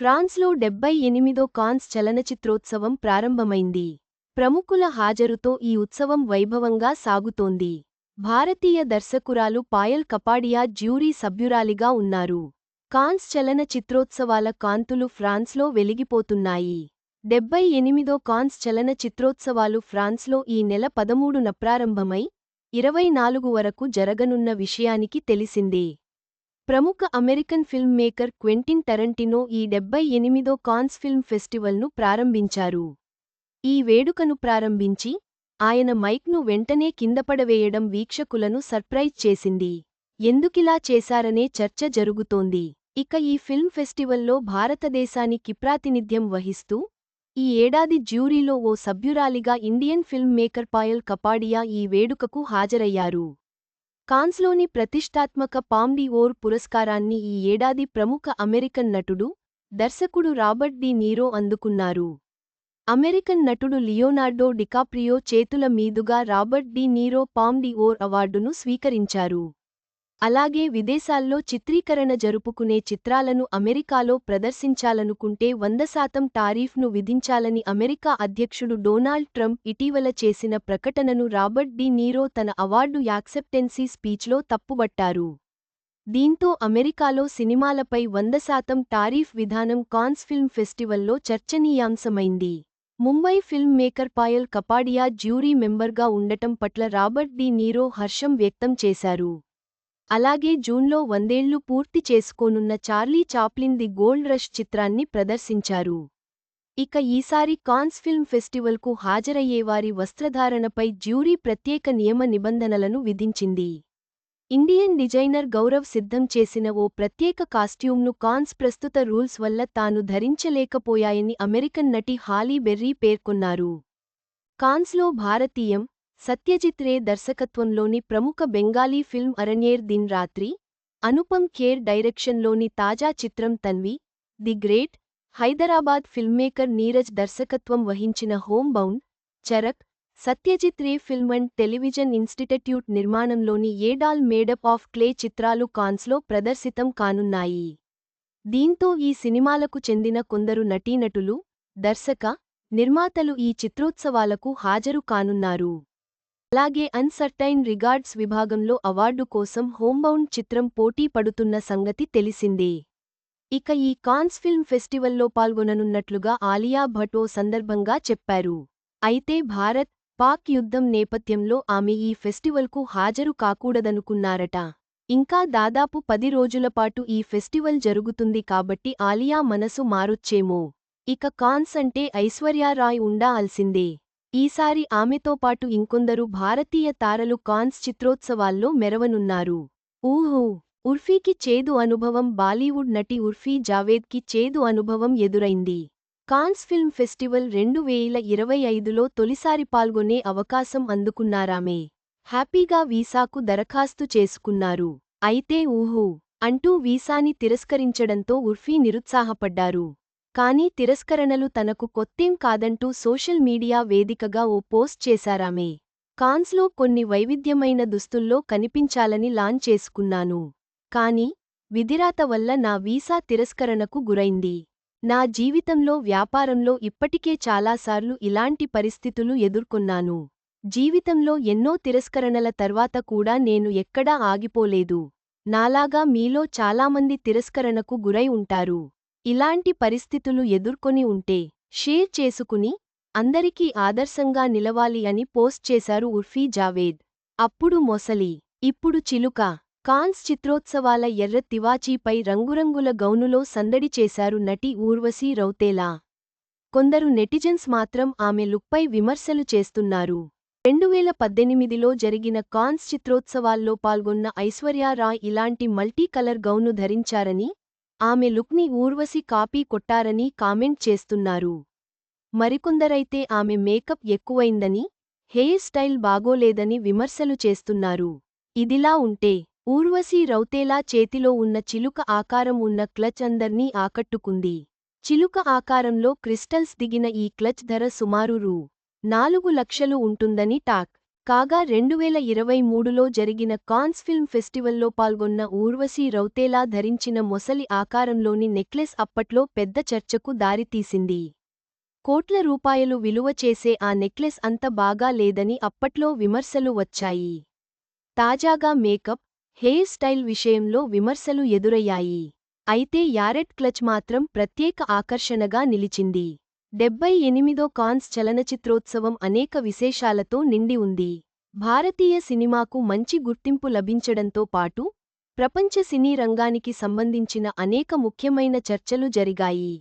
ఫ్రాన్స్లో డెబ్బై ఎనిమిదో కాన్స్ చలనచిత్రోత్సవం ప్రారంభమైంది. ప్రముఖుల హాజరుతో ఈ ఉత్సవం వైభవంగా సాగుతోంది. భారతీయ దర్శకురాలు పాయల్ కపాడియా జ్యూరీ సభ్యురాలిగా ఉన్నారు. కాన్స్ చలనచిత్రోత్సవాల కాంతులు ఫ్రాన్స్లో వెలిగిపోతున్నాయి. డెబ్బై ఎనిమిదో కాన్స్ చలనచిత్రోత్సవాలు ఫ్రాన్స్లో ఈ నెల పదమూడున ప్రారంభమై ఇరవై నాలుగు వరకు జరగనున్న విషయానికి తెలిసిందే. ప్రముఖ American film maker Quentin Tarantino ఈ డెబ్బై ఎనిమిదో కాన్స్ ఫిల్మ్ ఫెస్టివల్ను ప్రారంభించారు. ఈ వేడుకను ప్రారంభించి ఆయన మైక్ను వెంటనే కిందపడవేయడం వీక్షకులను సర్ప్రైజ్ చేసింది. ఎందుకిలా చేశారనే చర్చ జరుగుతోంది. ఇక ఈ ఫిల్మ్ ఫెస్టివల్లో భారతదేశానికి ప్రాతినిధ్యం వహిస్తూ ఈ ఏడాది జ్యూరీలో ఓ సభ్యురాలిగా Indian film maker Payal Kapadia ఈ వేడుకకు హాజరయ్యారు. కాన్స్లోని ప్రతిష్టాత్మక పామ్డి ఓర్ పురస్కారాన్ని ఈ ఏడాది ప్రముఖ అమెరికన్ నటుడు దర్శకుడు రాబర్ట్ డి నీరో అందుకున్నారు. అమెరికన్ నటుడు లియోనార్డో డికాప్రియో చేతుల మీదుగా Robert De Niro Palme d'Or అవార్డును స్వీకరించారు. అలాగే విదేశాల్లో చిత్రీకరణ జరుపుకునే చిత్రాలను అమెరికాలో ప్రదర్శించాలనుకుంటే వంద శాతం టారీఫ్ను విధించాలని అమెరికా అధ్యక్షుడు డొనాల్డ్ ట్రంప్ ఇటీవల చేసిన ప్రకటనను రాబర్ట్ డి నీరో తన అవార్డు యాక్సెప్టెన్సీ స్పీచ్లో తప్పుబట్టారు. దీంతో అమెరికాలో సినిమాలపై వంద శాతం టారీఫ్ విధానం కాన్స్ ఫిల్మ్ ఫెస్టివల్లో చర్చనీయాంశమైంది. Mumbai film maker Payal Kapadia jury మెంబర్గా ఉండటం పట్ల రాబర్ట్ డి నీరో హర్షం వ్యక్తం చేశారు. అలాగే జూన్లో వందేళ్ళు పూర్తి చేసుకోనున్న Charlie Chaplin the gold rush చిత్రాన్ని ప్రదర్శించారు. ఇక ఈసారి కాన్స్ ఫిల్మ్ ఫెస్టివల్కు హాజరయ్యేవారి వస్త్రధారణపై జ్యూరీ ప్రత్యేక నియమ నిబంధనలను విధించింది. ఇండియన్ డిజైనర్ గౌరవ్ సిద్ధం చేసిన ఓ ప్రత్యేక కాస్ట్యూమ్ను కాన్స్ ప్రస్తుత రూల్స్ వల్ల తాను ధరించలేకపోయాయని అమెరికన్ నటి హాలీ బెర్రీ పేర్కొన్నారు. కాన్స్లో భారతీయం సత్యజిత్ రే దర్శకత్వంలోని ప్రముఖ బెంగాలీ ఫిల్మ్ అరణ్యేర్ దిన్ రాత్రి అనుపమ్ ఖేర్ డైరెక్షన్లోని తాజా చిత్రం Tanvi the great Hyderabad filmmaker Neeraj దర్శకత్వం వహించిన home bound Charak Satyajit Ray film and television institute నిర్మాణంలోని a doll made up of clay చిత్రాలు కాన్స్లో ప్రదర్శితం కానున్నాయి. దీంతో ఈ సినిమాలకు చెందిన కొందరు నటీనటులు దర్శక నిర్మాతలు ఈ చిత్రోత్సవాలకు హాజరు కానున్నారు. అలాగే అన్సర్టైన్ రిగార్డ్స్ విభాగంలో అవార్డు కోసం హోంబౌండ్ చిత్రం పోటీ పడుతున్న సంగతి తెలిసిందే. ఇక ఈ కాన్స్ ఫిల్మ్ ఫెస్టివల్లో పాల్గొననున్నట్లుగా ఆలియా భట్ ఓ సందర్భంగా చెప్పారు. అయితే భారత్ పాక్ యుద్ధం నేపథ్యంలో ఆమె ఈ ఫెస్టివల్కు హాజరు కాకూడదనుకున్నారట. ఇంకా దాదాపు పది రోజులపాటు ఈ ఫెస్టివల్ జరుగుతుంది కాబట్టి ఆలియా మనసు మారొచ్చేమో. ఇక కాన్స్ అంటే ఐశ్వర్యారాయ్ ఉండాల్సిందే. ఈసారి ఆమెతో పాటు ఇంకొందరు భారతీయ తారలు కాన్స్ చిత్రోత్సవాల్లో మెరవనున్నారు. ఊహూ! ఉర్ఫీకి చేదు అనుభవం బాలీవుడ్ నటి ఉర్ఫీ జావేద్కి చేదు అనుభవం ఎదురైంది. కాన్స్ ఫిల్మ్ ఫెస్టివల్ రెండు వేల ఇరవై ఐదులో తొలిసారి పాల్గొనే అవకాశం అందుకున్నారామే. హ్యాపీగా వీసాకు దరఖాస్తు చేసుకున్నారు. అయితే ఊహూ! అంటూ వీసాని తిరస్కరించడంతో ఉర్ఫీ నిరుత్సాహపడ్డారు. కానీ తిరస్కరణలు తనకు కొత్తేం కాదంటూ సోషల్ మీడియా వేదికగా ఓ పోస్ట్ చేశారామే. కాన్స్లో కొన్ని వైవిధ్యమైన దుస్తుల్లో కనిపించాలని లాన్ చేసుకున్నాను. కాని విధిరాత వల్ల నా వీసా తిరస్కరణకు గురైంది. నా జీవితంలో వ్యాపారంలో ఇప్పటికే చాలాసార్లు ఇలాంటి పరిస్థితులు ఎదుర్కొన్నాను. జీవితంలో ఎన్నో తిరస్కరణల తర్వాత కూడా నేను ఎక్కడా ఆగిపోలేదు. నాలాగా మీలో చాలామంది తిరస్కరణకు గురై ఉంటారు. ఇలాంటి పరిస్థితులు ఎదుర్కొని ఉంటే షేర్ చేసుకుని అందరికీ ఆదర్శంగా నిలవాలి అని పోస్ట్ చేశారు ఉర్ఫీ జావేద్. అప్పుడు మొసలి ఇప్పుడు చిలుక కాన్స్ చిత్రోత్సవాల ఎర్ర తివాచీపై రంగురంగుల గౌనులో సందడి చేశారు నటి ఊర్వశీ రౌతేలా. కొందరు నెటిజన్స్ మాత్రం ఆమె లుక్పై విమర్శలు చేస్తున్నారు. రెండువేల పద్దెనిమిదిలో జరిగిన కాన్స్ చిత్రోత్సవాల్లో పాల్గొన్న ఐశ్వర్యారాయ్ ఇలాంటి మల్టీ కలర్ గౌను ధరించారని ఆమె లుక్ని ఊర్వశి కాపీ కొట్టారని కామెంట్ చేస్తున్నారు. మరికొందరైతే ఆమె మేకప్ ఎక్కువైందని హెయిర్ స్టైల్ బాగోలేదని విమర్శలు చేస్తున్నారు. ఇదిలా ఉంటే ఊర్వశీ రౌతేలా చేతిలో ఉన్న చిలుక ఆకారం ఉన్న క్లచ్ అందర్నీ ఆకట్టుకుంది. చిలుక ఆకారంలో క్రిస్టల్స్ దిగిన ఈ క్లచ్ ధర సుమారు రూ. నాలుగు లక్షలు ఉంటుందని టాక్. కాగా రెండువేల ఇరవై మూడులో జరిగిన కాన్స్ ఫిల్మ్ ఫెస్టివల్లో పాల్గొన్న ఊర్వశీ రౌతేలా ధరించిన మొసలి ఆకారంలోని నెక్లెస్ అప్పట్లో పెద్ద చర్చకు దారితీసింది. కోట్ల రూపాయలు విలువ చేసే ఆ నెక్లెస్ అంత బాగా లేదని అప్పట్లో విమర్శలు వచ్చాయి. తాజాగా మేకప్ హెయిర్ స్టైల్ విషయంలో విమర్శలు ఎదురయ్యాయి. అయితే యారెట్ క్లచ్ మాత్రం ప్రత్యేక ఆకర్షణగా నిలిచింది. డెబ్బై ఎనిమిదో కాన్స్ చలనచిత్రోత్సవం అనేక విశేషాలతో నిండి ఉంది. భారతీయ సినిమాకు మంచి గుర్తింపు లభించడంతో పాటు ప్రపంచ సినీ రంగానికి సంబంధించిన అనేక ముఖ్యమైన చర్చలు జరిగాయి.